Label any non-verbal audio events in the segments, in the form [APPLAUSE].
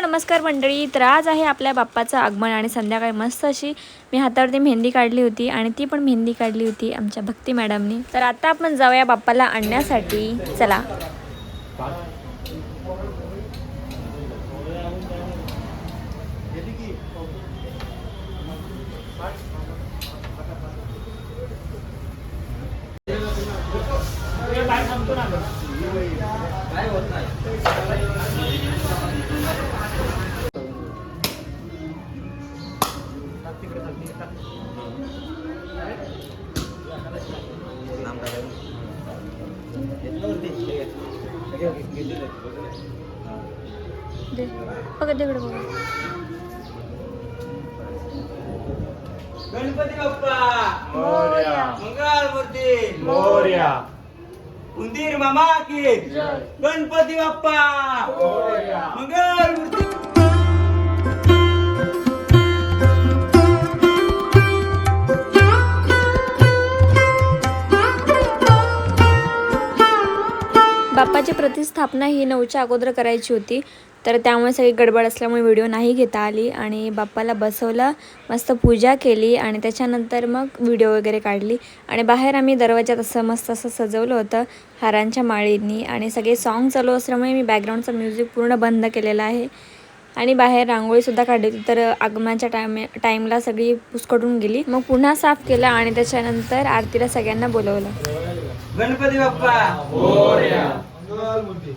नमस्कार मंडळी. तर आज आहे आपल्या बाप्पाचं आगमन आणि संध्याकाळी मस्त अशी मी हातावरती मेहंदी काढली होती आणि ती पण मेहंदी काढली होती आमच्या भक्ती मॅडमनी. तर आता आपण जाऊया बाप्पाला आणण्यासाठी. चला. बघा तिकडे बघा. गणपती बाप्पा! मोरया. मंगळ मूर्ती मोर्या. उंदीर मामा की. गणपती बाप्पा. मंगळ मूर्ती प्रतिस्थापना ही नऊच्या अगोदर करायची होती तर त्यामुळे सगळी गडबड असल्यामुळे व्हिडिओ नाही घेता आली आणि बाप्पाला बसवलं मस्त पूजा केली आणि त्याच्यानंतर मग व्हिडिओ वगैरे काढली. आणि बाहेर आम्ही दरवाजात असं मस्त असं सजवलं होतं हारांच्या माळींनी आणि सगळे सॉन्ग चालू असल्यामुळे मी बॅकग्राऊंडचं म्युझिक पूर्ण बंद केलेलं आहे. आणि बाहेर रांगोळीसुद्धा काढली होती तर आगमनाच्या टायम टाईमला सगळी पुसकटून गेली. मग पुन्हा साफ केलं आणि त्याच्यानंतर आरतीला सगळ्यांना बोलवलं. गणपती बाप्पा! आरती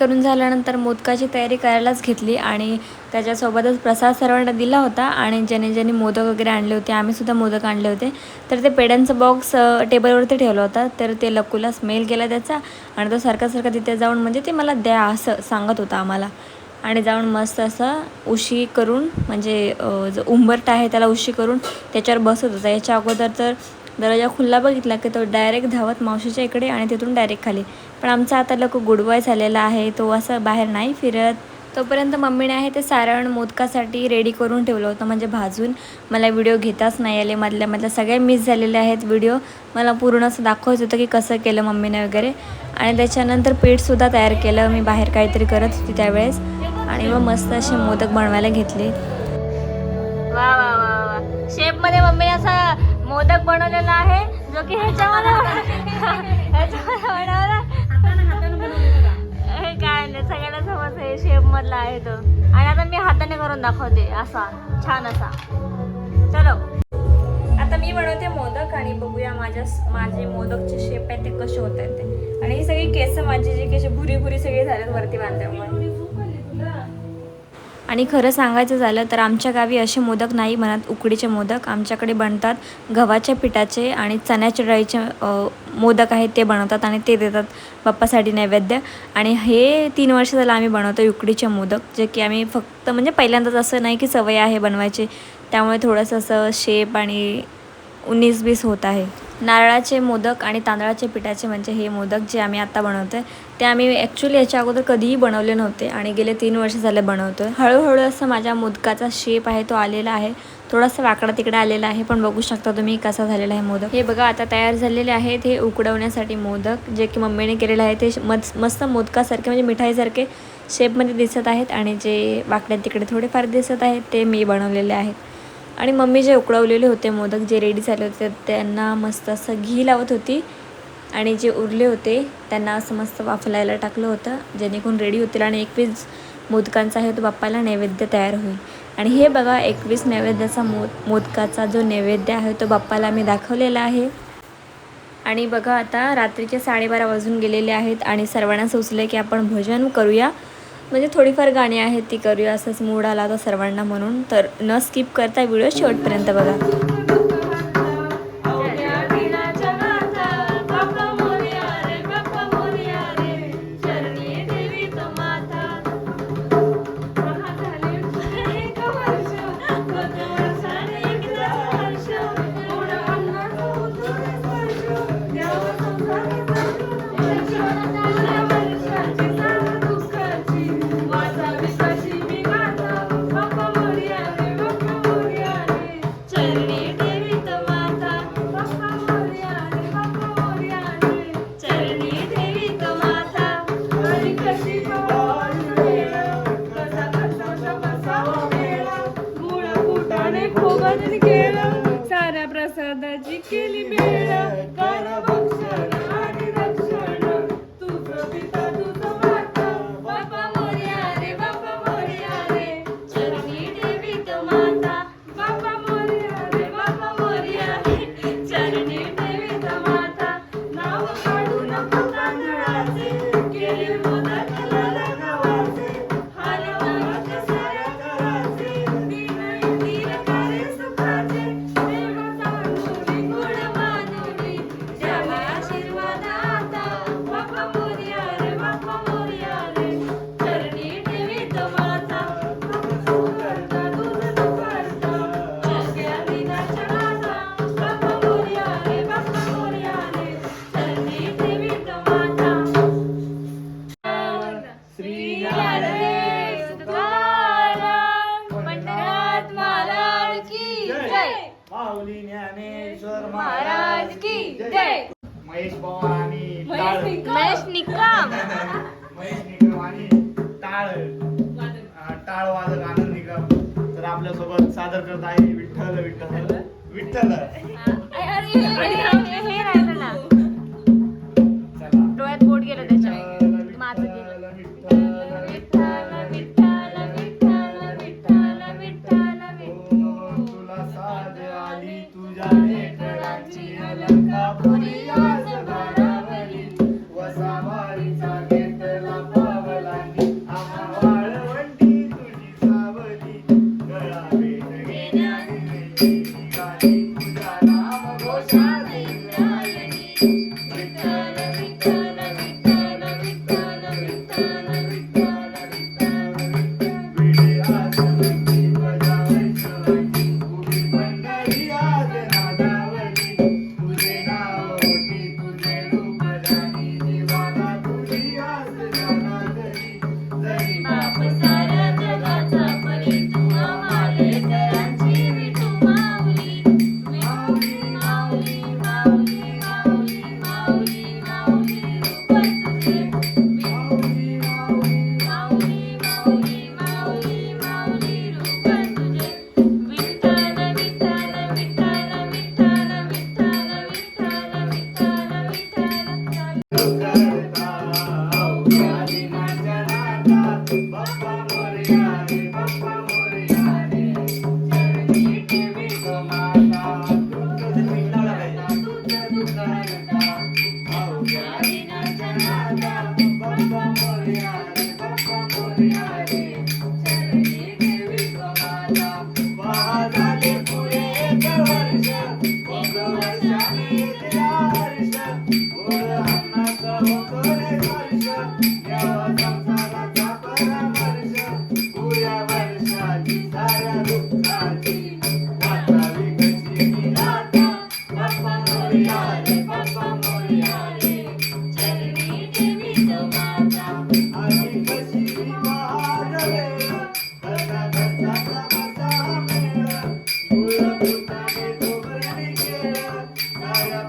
करून झाल्यानंतर मोदकाची तयारी करायलाच घेतली आणि त्याच्यासोबतच प्रसाद सर्वांना दिला होता आणि ज्याने ज्याने मोदक वगैरे आणले होते आम्हीसुद्धा मोदक आणले होते. तर ते पेड्यांचं बॉक्स टेबलवरती ठेवलं होता. तर ते लक्कूला स्मेल केला त्याचा आणि तो सारखा सारखा तिथे जाऊन म्हणजे ते मला द्या असं सांगत होता आम्हाला. आणि जाऊन मस्त असं उशी करून म्हणजे जो उंबरटा आहे त्याला उशी करून त्याच्यावर बसत होता. याच्या अगोदर तर दरवाजा खुल्ला बघितला की तो डायरेक्ट धावत मावशीच्या इकडे आणि तिथून डायरेक्ट खाली. पण आमचा आता लोक गुडबॉय झालेला आहे तो असं बाहेर नाही फिरत. तोपर्यंत मम्मीने आहे ते सारण मोदकासाठी रेडी करून ठेवलं होतं म्हणजे भाजून. मला व्हिडिओ घेताच नाही आले मधल्या मधल्या सगळे मिस झालेले आहेत व्हिडिओ मला पूर्ण असं दाखवायचं होतं की कसं केलं मम्मीने वगैरे. आणि त्याच्यानंतर पीठसुद्धा तयार केलं मी बाहेर काहीतरी करत होती त्यावेळेस. आणि मग मस्त असे मोदक बनवायला घेतले. वा वा वा शेपमध्ये मम्मीने असा मोदक बनवलेला आहे जो की ह्याच्यामध्ये बनवला. हे काय नाही सगळ्यांना समज हे शेप मधला आहे तो. आणि आता मी हाताने करून दाखवते असा छान असा. चलो. आता मी बनवते मोदक आणि बघूया माझ्या माझे मोदकचे शेप आहेत ते कसे होत आहेत ते. आणि ही सगळी केस माझी जी कशी भुरी भुरी सगळी झाल्यात वरती बांधल्यामुळे. आणि खरं सांगायचं झालं तर आमच्या गावी असे मोदक नाही म्हणत उकडीचे मोदक. आमच्याकडे बनतात गव्हाच्या पिठाचे आणि चण्याच्या डाळीचे मोदक आहेत ते बनवतात आणि ते देतात बाप्पासाठी नैवेद्य. आणि हे तीन वर्ष झालं आम्ही बनवतो उकडीचे मोदक जे की आम्ही फक्त म्हणजे पहिल्यांदाच असं नाही की सवय आहे बनवायची. त्यामुळे थोडंसं असं शेप आणि उन्नीस बीस होत आहे. नारळाचे मोदक आणि तांदळाचे पिठाचे म्हणजे हे मोदक जे आम्ही आता बनवतो आहे ते आम्ही ॲक्च्युली याच्या अगोदर कधीही बनवले नव्हते आणि गेले तीन वर्ष झाले बनवतो आहे हळूहळू असं माझ्या मोदकाचा शेप आहे तो आलेला आहे. थोडासा वाकडा तिकडे आलेला आहे पण बघू शकता तुम्ही कसा झालेला आहे मोदक. हे बघा आता तयार झालेले आहेत हे उकडवण्यासाठी मोदक जे की मम्मीने केलेले आहे ते मस्त मस्त मोदकासारखे म्हणजे मिठाईसारखे शेपमध्ये दिसत आहेत आणि जे वाकड्या तिकडे थोडेफार दिसत आहेत ते मी बनवलेले आहेत. आणि मम्मी जे उकडवलेले होते मोदक जे रेडी झाले होते त्यांना मस्त असं घी लावत होती. आणि जे उरले होते त्यांना असं मस्त वाफलायला टाकलं होतं जेणेकरून रेडी होतील आणि एकवीस मोदकांचा आहे तो बाप्पाला नैवेद्य तयार होईल. आणि हे बघा एकवीस नैवेद्याचा मोद मोदकाचा जो नैवेद्य आहे तो बाप्पाला मी दाखवलेला आहे. आणि बघा आता रात्रीचे साडेबारा वाजून गेलेले आहेत आणि सर्वांना सुचले की आपण भोजन करूया. म्हणजे थोडीफार गाणी आहेत ती करूया असंच मूड आला तर सर्वांना म्हणून. तर न स्किप करता व्हिडिओ शेवटपर्यंत बघा. महेश पवार आणि टाळ महेश निकम. महेश निकम [LAUGHS] आणि टाळ टाळ वादक आनंद निकम. तर आपल्यासोबत सादर करत आहे विठ्ठल. विठ्ठल? विठ्ठल.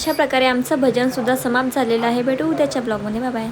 अशा प्रकारे आमचं भजनसुद्धा समाप्त झालेलं आहे. भेटू उद्याच्या ब्लॉगमध्ये. बाय.